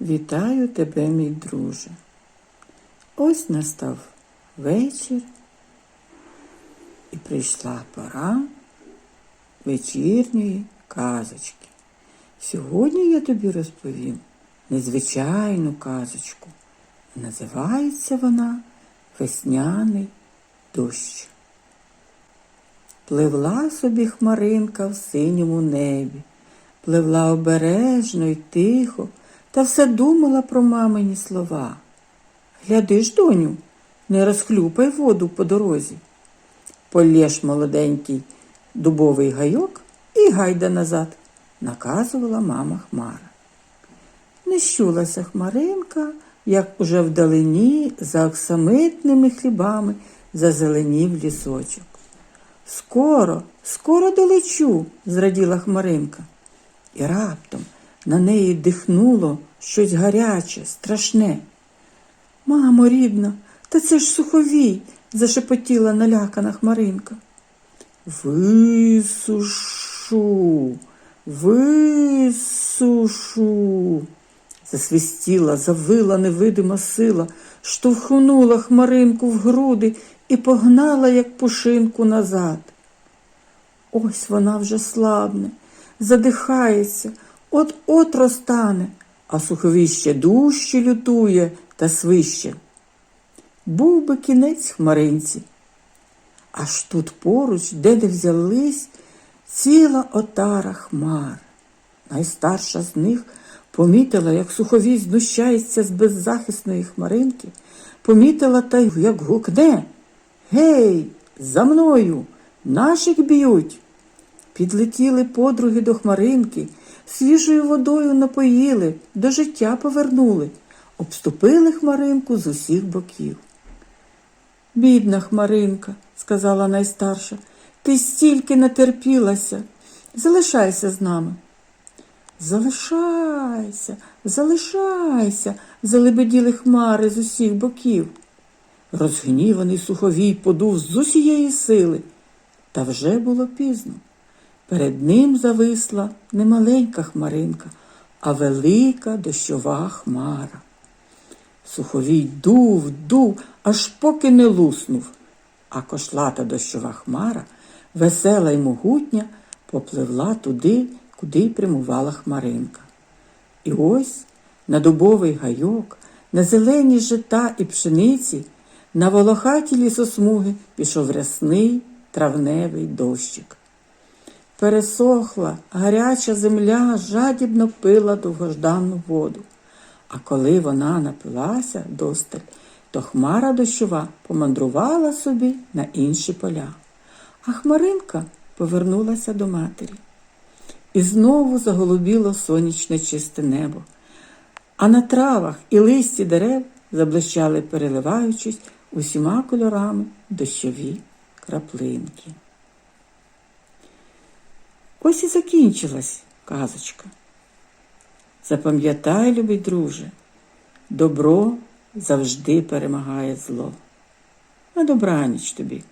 Вітаю тебе, мій друже. Ось настав вечір, і прийшла пора вечірньої казочки. Сьогодні я тобі розповім незвичайну казочку. Називається вона Весняний дощ. Пливла собі хмаринка в синьому небі, пливла обережно й тихо, та все думала про мамині слова. Гляди ж, доню, не розхлюпай воду по дорозі. Полєш молоденький дубовий гайок і гайда назад, наказувала мама Хмара. Не щулася хмаринка, як уже вдалині за оксамитними хлібами зазеленів лісочок. Скоро, скоро долечу, зраділа хмаринка. І раптом на неї дихнуло щось гаряче, страшне. Мамо, рідна, та це ж суховій, зашепотіла налякана хмаринка. Висушу, висушу. Засвистіла, завила невидима сила, штовхнула хмаринку в груди і погнала, як пушинку, назад. Ось вона вже слабне, задихається, от-от розтане, а суховій ще дужче лютує та свище. Був би кінець хмаринці. Аж тут поруч, де не взялись, ціла отара хмар. Найстарша з них помітила, як суховій знущається з беззахисної хмаринки, помітила та й як гукне. Гей, за мною, наших б'ють. Підлетіли подруги до хмаринки, свіжою водою напоїли, до життя повернули, обступили хмаринку з усіх боків. Бідна хмаринка, сказала найстарша, ти стільки натерпілася. Залишайся з нами. Залишайся, залишайся, залебеділи хмари з усіх боків. Розгніваний суховій подув з усієї сили, та вже було пізно. Перед ним зависла не маленька хмаринка, а велика дощова хмара. Суховій дув, дув, аж поки не луснув, а кошлата дощова хмара, весела й могутня, попливла туди, куди прямувала хмаринка. І ось на дубовий гайок, на зелені жита і пшениці, на волохаті лісосмуги пішов рясний травневий дощик. Пересохла, гаряча земля жадібно пила довгожданну воду. А коли вона напилася досталь, то хмара дощова помандрувала собі на інші поля. А хмаринка повернулася до матері. І знову заголубіло сонячне чисте небо. А на травах і листі дерев заблищали, переливаючись усіма кольорами дощові краплинки. Ось і закінчилась казочка. Запам'ятай, любий друже, добро завжди перемагає зло. На добраніч тобі.